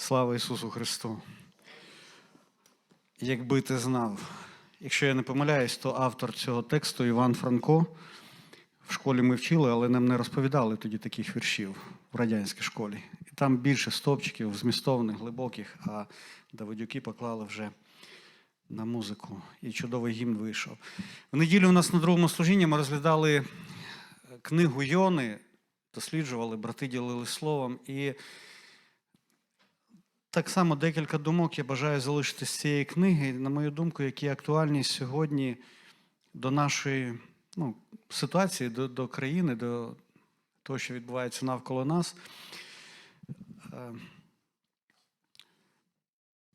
Слава Ісусу Христу! Якби ти знав, якщо я не помиляюсь, то автор цього тексту Іван Франко. В школі ми вчили, але нам не розповідали тоді таких віршів в радянській школі. І там більше стопчиків, змістовних, глибоких, а Давидюки поклали вже на музику. І чудовий гімн вийшов. В неділю у нас на другому служінні ми розглядали книгу Йони, досліджували, брати ділили словом. І так само декілька думок я бажаю залишити з цієї книги, на мою думку, які актуальні сьогодні до нашої ну, ситуації, до, до країни, до того, що відбувається навколо нас. Е,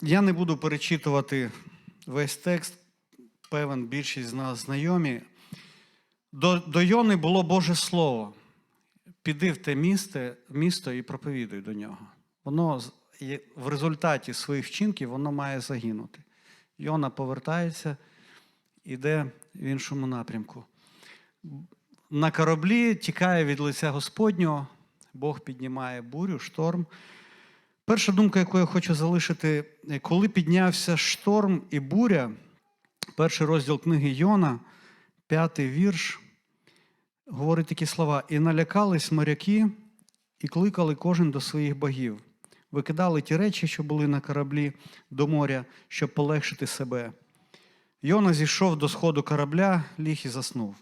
Я не буду перечитувати весь текст, певен, більшість з нас знайомі. До, до Йони було Боже Слово. Піди в те місто, місто і проповідуй до нього. Воно в результаті своїх вчинків воно має загинути. Йона повертається, іде в іншому напрямку. На кораблі тікає від лиця Господнього, Бог піднімає бурю, шторм. Перша думка, яку я хочу залишити, коли піднявся шторм і буря, перший розділ книги Йона, п'ятий вірш, говорить такі слова: і налякались моряки, і кликали кожен до своїх богів, викидали ті речі, що були на кораблі до моря, щоб полегшити себе. Йона зійшов до сходу корабля, ліг і заснув.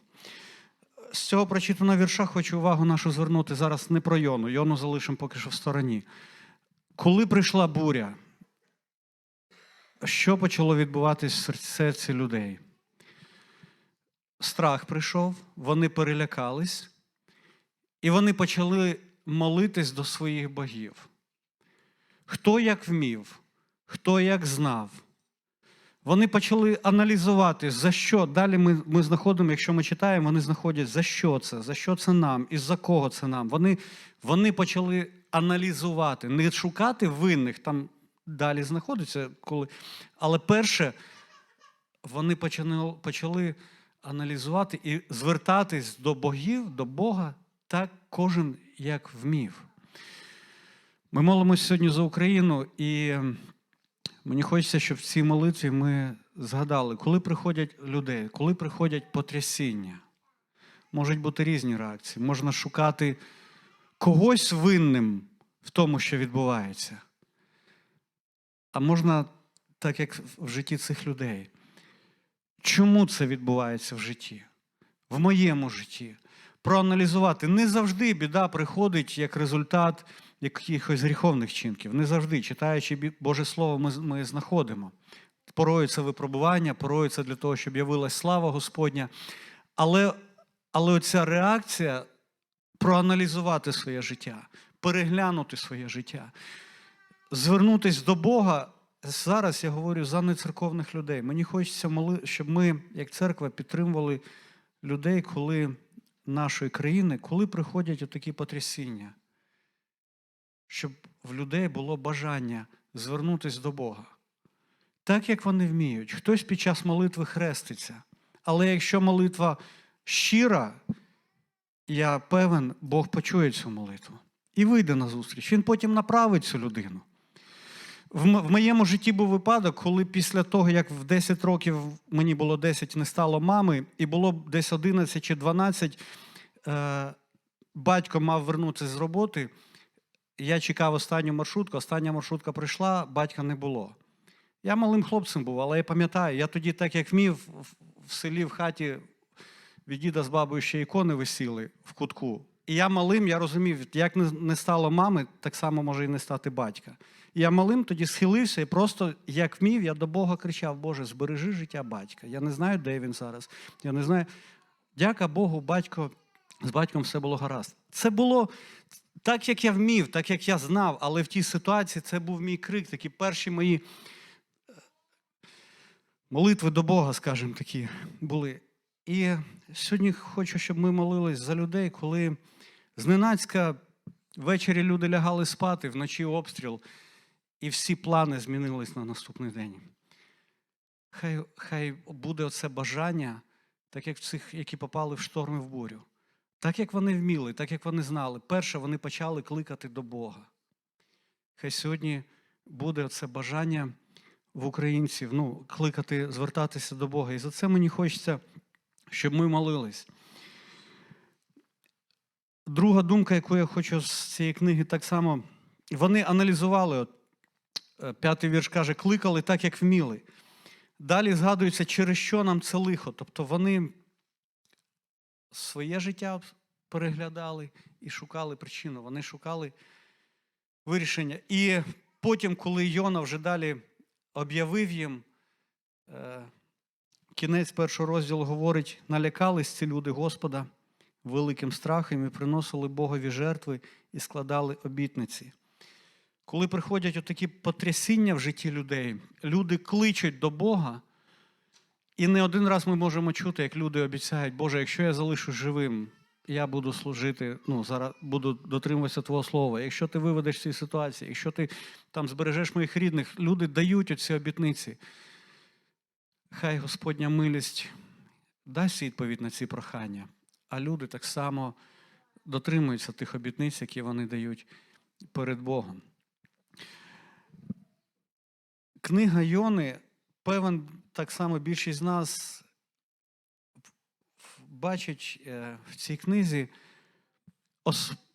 З цього прочитаного вірша хочу увагу нашу звернути зараз не про Йону. Йону залишимо поки що в стороні. Коли прийшла буря, що почало відбуватись в серці людей? Страх прийшов, вони перелякались, і вони почали молитись до своїх богів. Хто як вмів, хто як знав. Вони почали аналізувати, за що. Далі ми, ми знаходимо, якщо ми читаємо, вони знаходять, за що це, за що це нам, і за кого це нам. Вони, вони почали аналізувати, не шукати винних, там далі знаходиться, коли. Але перше, вони почали, почали аналізувати і звертатись до богів, до Бога, так кожен як вмів. Ми молимося сьогодні за Україну, і мені хочеться, щоб в цій молитві ми згадали, коли приходять людей, коли приходять потрясіння, можуть бути різні реакції. Можна шукати когось винним в тому, що відбувається. А можна, так як в житті цих людей. Чому це відбувається в житті? В моєму житті. Проаналізувати. Не завжди біда приходить як результат якихось гріховних чинків. Не завжди, читаючи Боже Слово, ми, ми знаходимо. Порою це випробування, порою це для того, щоб явилась слава Господня. Але, але оця реакція проаналізувати своє життя, переглянути своє життя, звернутися до Бога. Зараз я говорю за нецерковних людей. Мені хочеться, щоб ми, як церква, підтримували людей, коли нашої країни, коли приходять отакі потрясіння, щоб в людей було бажання звернутися до Бога. Так, як вони вміють. Хтось під час молитви хреститься. Але якщо молитва щира, я певен, Бог почує цю молитву і вийде на зустріч. Він потім направить цю людину. В моєму житті був випадок, коли після того, як в 10 років мені було 10, не стало мами, і було десь 11 чи 12, е, батько мав вернутися з роботи. Я чекав останню маршрутку, остання маршрутка прийшла, батька не було. Я малим хлопцем був, але я пам'ятаю, я тоді, так як вмів, в- селі в хаті від діда з бабою ще ікони висіли в кутку. І я малим, я розумів, як не стало мами, так само може і не стати батька. І я малим тоді схилився і просто, як вмів, я до Бога кричав: Боже, збережи життя батька. Я не знаю, де він зараз. Я не знаю. Дяка Богу, батько, з батьком все було гаразд. Це було так, як я вмів, так як я знав, але в тій ситуації це був мій крик, такі перші мої е, молитви до Бога, скажімо, такі були. І сьогодні хочу, щоб ми молились за людей, коли зненацька ввечері люди лягали спати, вночі обстріл, і всі плани змінились на наступний день. Хай, хай буде оце бажання, так як в цих, які попали в шторм і в бурю. Так як вони вміли, так як вони знали. Перше, вони почали кликати до Бога. Хай сьогодні буде це бажання в українців ну, кликати, звертатися до Бога. І за це мені хочеться, щоб ми молились. Друга думка, яку я хочу з цієї книги, так само вони аналізували. Е, п'ятий вірш каже, кликали так, як вміли. Далі згадується, через що нам це лихо. Тобто вони своє життя переглядали і шукали причину. Вони шукали вирішення. І потім, коли Йона вже далі об'явив їм, е, кінець першого розділу говорить: налякались ці люди Господа великим страхом і приносили Богові жертви і складали обітниці. Коли приходять отакі потрясіння в житті людей, люди кличуть до Бога, і не один раз ми можемо чути, як люди обіцяють, Боже, якщо я залишусь живим, я буду служити, ну, зараз буду дотримуватися Твого слова. Якщо ти виведеш цієї ситуації, якщо ти там збережеш моїх рідних, люди дають оці обітниці. Хай Господня милість дасть відповідь на ці прохання, а люди так само дотримуються тих обітниць, які вони дають перед Богом. Книга Йони, певен, так само більшість з нас бачить е, в цій книзі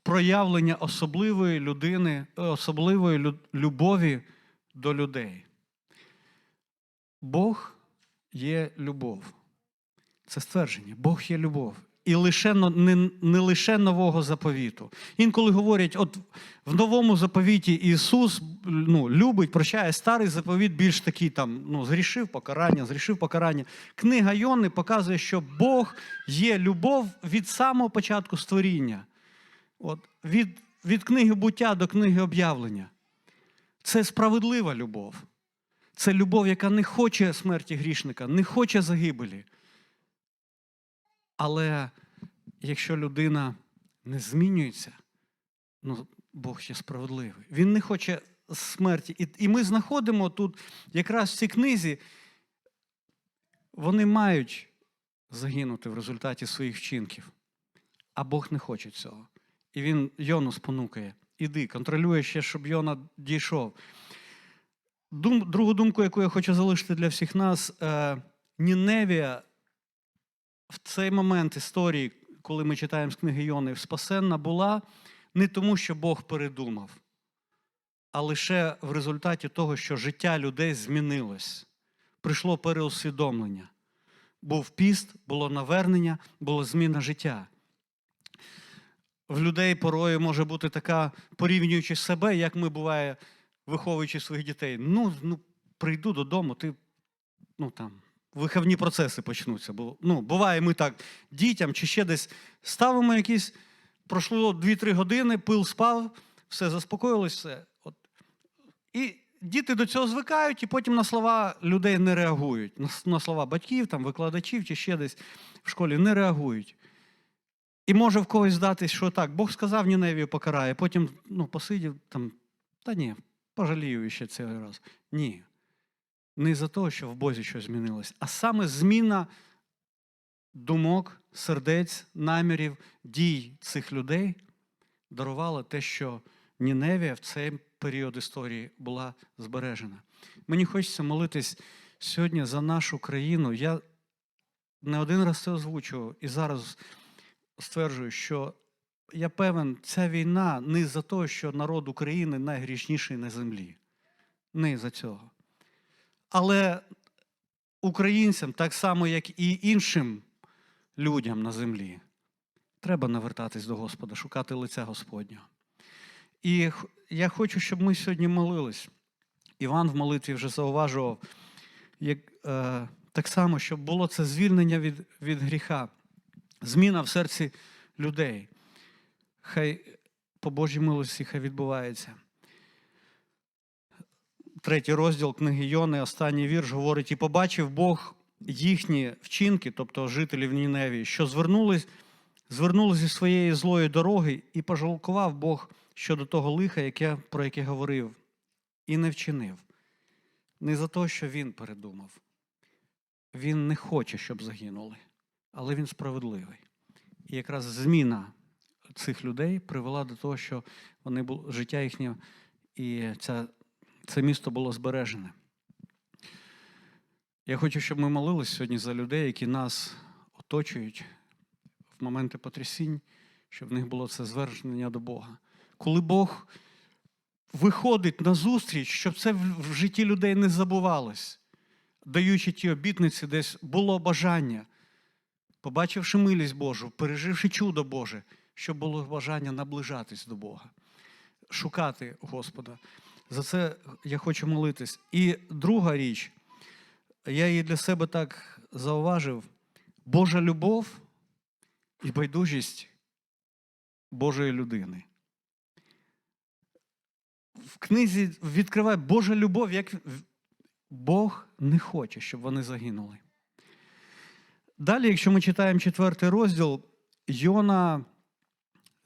проявлення особливої людини, е, особливої любові до людей. Бог є любов. Це ствердження. Бог є любов. І лише не, не лише нового заповіту. Інколи говорять, от в новому заповіті Ісус ну, любить, прощає старий заповіт більш такий там, ну, згрішив покарання, згрішив покарання. Книга Йони показує, що Бог є любов від самого початку створіння. От, від, від книги буття до книги об'явлення. Це справедлива любов. Це любов, яка не хоче смерті грішника, не хоче загибелі. Але якщо людина не змінюється, ну, Бог є справедливий. Він не хоче смерті. І, і ми знаходимо тут, якраз в цій книзі, вони мають загинути в результаті своїх вчинків. А Бог не хоче цього. І він Йону спонукає. Іди, контролює ще, щоб Йона дійшов. Дум, другу думку, яку я хочу залишити для всіх нас, е, Ніневія в цей момент історії, коли ми читаємо з книги Йони, спасенна була не тому, що Бог передумав, а лише в результаті того, що життя людей змінилось. Прийшло переусвідомлення. Був піст, було навернення, була зміна життя. В людей порою може бути така, порівнюючи себе, як ми буває, виховуючи своїх дітей. Ну, ну прийду додому, ти ну там виховні процеси почнуться. Бо, ну, буває, ми так дітям чи ще десь ставимо якісь, пройшло 2-3 години, пил спав, все заспокоїлось, все. От. І діти до цього звикають, і потім на слова людей не реагують. На, на слова батьків, там, викладачів чи ще десь в школі не реагують. І може в когось здатись, що так, Бог сказав Ніневію покарає, потім ну, посидів там, та ні, пожалію ще цей раз. Ні не за того, що в Бозі щось змінилось, а саме зміна думок, сердець, намірів, дій цих людей дарувала те, що Ніневія в цей період історії була збережена. Мені хочеться молитись сьогодні за нашу країну. Я не один раз це озвучував і зараз стверджую, що я певен, ця війна не за те, що народ України найгрішніший на землі. Не за цього. Але українцям, так само, як і іншим людям на землі, треба навертатись до Господа, шукати лиця Господнього. І я хочу, щоб ми сьогодні молились. Іван в молитві вже зауважував, як, е, так само, щоб було це звільнення від, від гріха, зміна в серці людей. Хай по Божій милості хай відбувається третій розділ книги Йони, останній вірш говорить: і побачив Бог їхні вчинки, тобто жителів Ніневії, що звернулись, звернулись зі своєї злої дороги, і пожалкував Бог щодо того лиха, яке, про яке говорив, і не вчинив. Не за те, що він передумав. Він не хоче, щоб загинули, але він справедливий. І якраз зміна цих людей привела до того, що вони були, життя їхнє і ця це місто було збережене. Я хочу, щоб ми молились сьогодні за людей, які нас оточують в моменти потрясінь, щоб в них було це звернення до Бога. Коли Бог виходить на зустріч, щоб це в житті людей не забувалось, даючи ті обітниці, десь було бажання, побачивши милість Божу, переживши чудо Боже, щоб було бажання наближатись до Бога, шукати Господа. За це я хочу молитись. І друга річ, я її для себе так зауважив: Божа любов і байдужість Божої людини. В книзі відкриває Божа любов, як Бог не хоче, щоб вони загинули. Далі, якщо ми читаємо четвертий розділ, Йона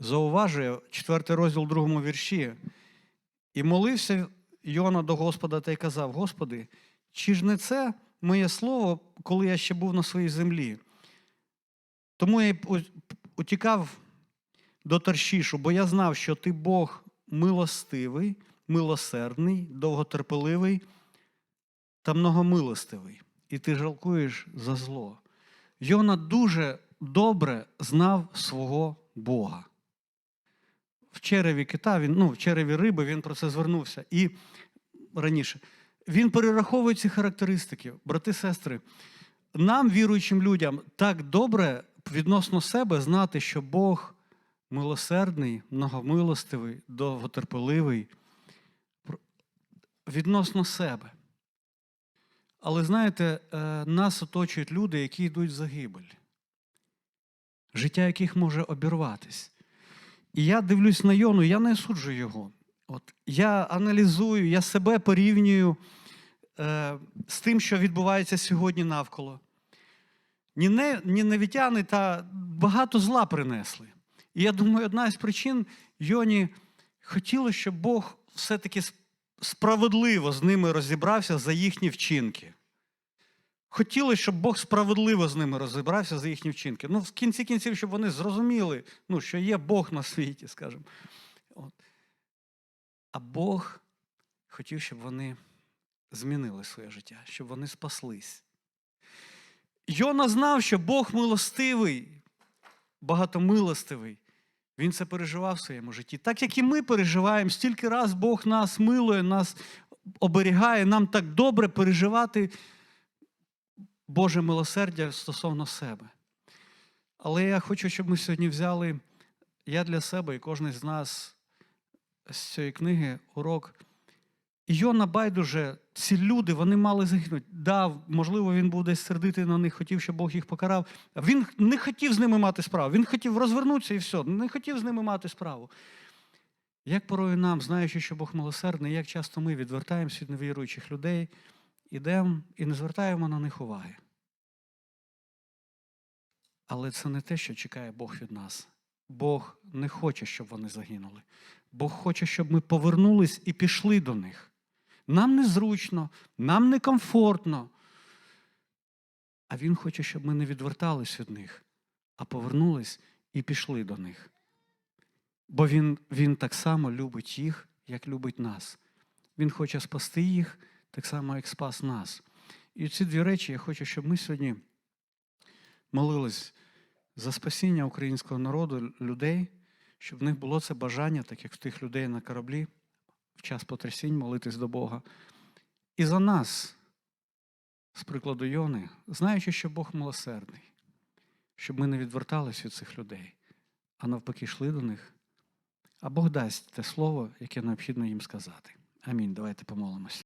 зауважує четвертий розділ другому вірші. І молився Йона до Господа та й казав: Господи, чи ж не це моє слово, коли я ще був на своїй землі? Тому я й утікав до Таршішу, бо я знав, що ти Бог милостивий, милосердний, довготерпеливий та многомилостивий, і ти жалкуєш за зло. Йона дуже добре знав свого Бога. В череві кита, він, ну, в череві риби він про це звернувся. І раніше він перераховує ці характеристики. Брати, сестри, нам, віруючим людям, так добре відносно себе знати, що Бог милосердний, многомилостивий, довготерпеливий відносно себе. Але знаєте, е, нас оточують люди, які йдуть в загибель, життя яких може обірватись. І я дивлюсь на Йону, я не суджу його. От, я аналізую, я себе порівнюю е, з тим, що відбувається сьогодні навколо. Ніне, ніневітяни та багато зла принесли. І я думаю, одна із причин Йоні хотілося, щоб Бог все-таки справедливо з ними розібрався за їхні вчинки. Хотілося, щоб Бог справедливо з ними розібрався за їхні вчинки. Ну, в кінці кінців, щоб вони зрозуміли, ну, що є Бог на світі, скажімо. От. А Бог хотів, щоб вони змінили своє життя, щоб вони спаслись. Йона знав, що Бог милостивий, багатомилостивий. Він це переживав в своєму житті. Так як і ми переживаємо, стільки раз Бог нас милує, нас оберігає, нам так добре переживати Боже милосердя стосовно себе. Але я хочу, щоб ми сьогодні взяли, я для себе і кожен з нас з цієї книги урок. Йона байдуже, ці люди, вони мали загинути. Да, можливо, він був десь сердитий на них, хотів, щоб Бог їх покарав. Він не хотів з ними мати справу. Він хотів розвернутися і все. Не хотів з ними мати справу. Як порою нам, знаючи, що Бог милосердний, як часто ми відвертаємося від невіруючих людей, ідемо і не звертаємо на них уваги. Але це не те, що чекає Бог від нас. Бог не хоче, щоб вони загинули. Бог хоче, щоб ми повернулись і пішли до них. Нам незручно, нам некомфортно. А Він хоче, щоб ми не відвертались від них, а повернулись і пішли до них. Бо Він, він так само любить їх, як любить нас. Він хоче спасти їх так само, як спас нас. І ці дві речі я хочу, щоб ми сьогодні молились за спасіння українського народу, людей, щоб в них було це бажання, так як в тих людей на кораблі, в час потрясінь молитись до Бога. І за нас, з прикладу Йони, знаючи, що Бог милосердний, щоб ми не відвертались від цих людей, а навпаки, йшли до них. А Бог дасть те слово, яке необхідно їм сказати. Амінь. Давайте помолимось.